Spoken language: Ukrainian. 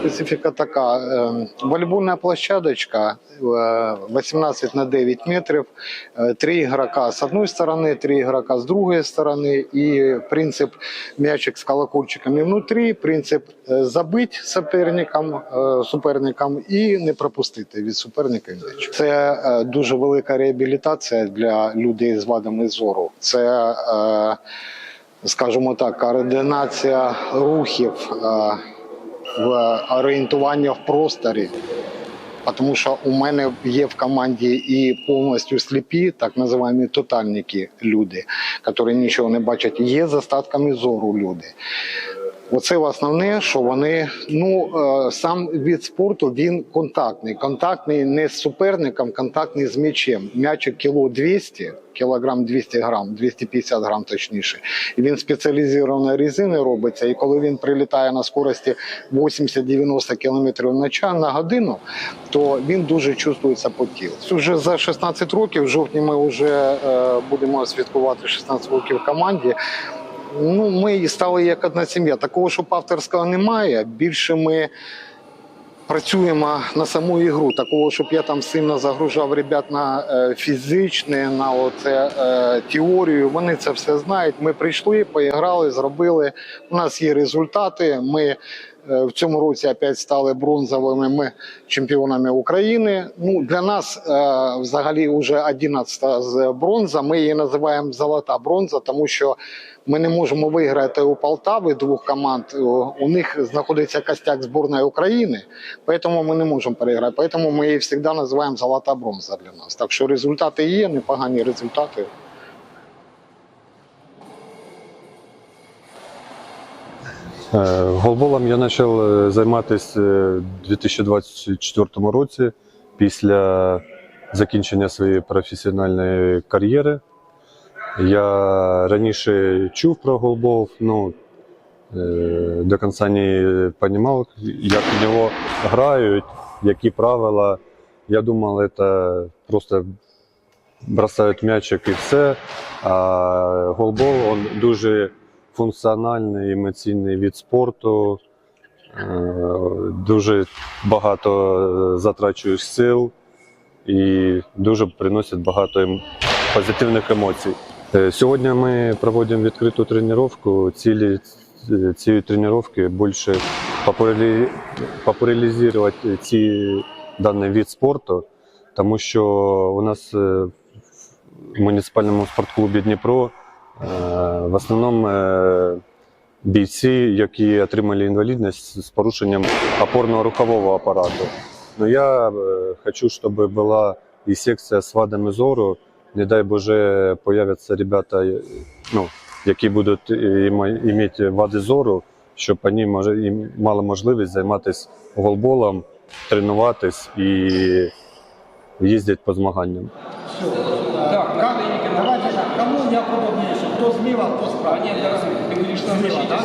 Специфика така. е, Волейбольна площадочка е, 18 на 9 метрів, е, три ігрока з одної сторони, три ігрока з другої сторони, і принцип м'ячик з колокольчиками внутрі, принцип е, забить суперникам, е, суперникам і не пропустити від суперника м'яч. Це е, дуже велика реабілітація для людей з вадами зору. Це е, скажімо так, координація рухів. В орієнтування в просторі. Тому що у мене є в команді і повністю сліпі, так називаємо тотальники люди, які нічого не бачать. Є з остатками зору люди. Оце основне, що вони ну е, сам від спорту він контактний. Контактний не з суперником, контактний з м'ячем. М'ячик кіло 200, кілограм 200 грам, 250 грам точніше. І він спеціалізованої резини робиться. І коли він прилітає на скорості 80-90 км на час на годину, то він дуже чувствується по тілу. Вже за 16 років, в жовтні ми вже е, будемо святкувати 16 років в команді. Ну, ми стали як одна сім'я. Такого, щоб авторського немає. Більше ми працюємо на саму ігру. Такого, щоб я там сильно загружав ребят на е, фізичне, на оце, е, теорію. Вони це все знають. Ми прийшли, поіграли, зробили. У нас є результати. Ми в цьому році опять стали бронзовими ми чемпіонами України. Ну для нас е, взагалі вже 11 з бронза. Ми її називаємо золота бронза, тому що ми не можемо виграти у Полтави двох команд. У них знаходиться костяк збірної України, тому ми не можемо переграти. Тому ми її завжди називаємо золота бронза для нас. Так що результати є, непогані результати. Голболом я почав е, займатися е, у 2024 році після закінчення своєї професіональної кар'єри. Я раніше чув про голбол, ну е, до кінця не розумів, як в нього грають, які правила. Я думав, це просто бросають м'ячик і все. А голбол він дуже функціональний, емоційний від спорту. Е, Дуже багато затрачуєш сил і дуже приносить багато ем- позитивних емоцій. Е, Сьогодні ми проводимо відкриту тренування. Цілі е, цієї тренування більше популяризувати ці даний вид спорту, тому що у нас е, в муніципальному спортклубі Дніпро е, в основному е, бійці, які отримали інвалідність з порушенням опорно-рухового апарату. Но я е, хочу, щоб була і секція з вадами зору. Не дай Боже, появляться ребята, е, ну, які будуть е, мати вади зору, щоб вони мали можливість займатися голболом, тренуватись і їздити по змаганням. Так, давайте так, кому я подобнее, кто слева, кто справа. Нет, я разумею. Ты говоришь, что Слева, да?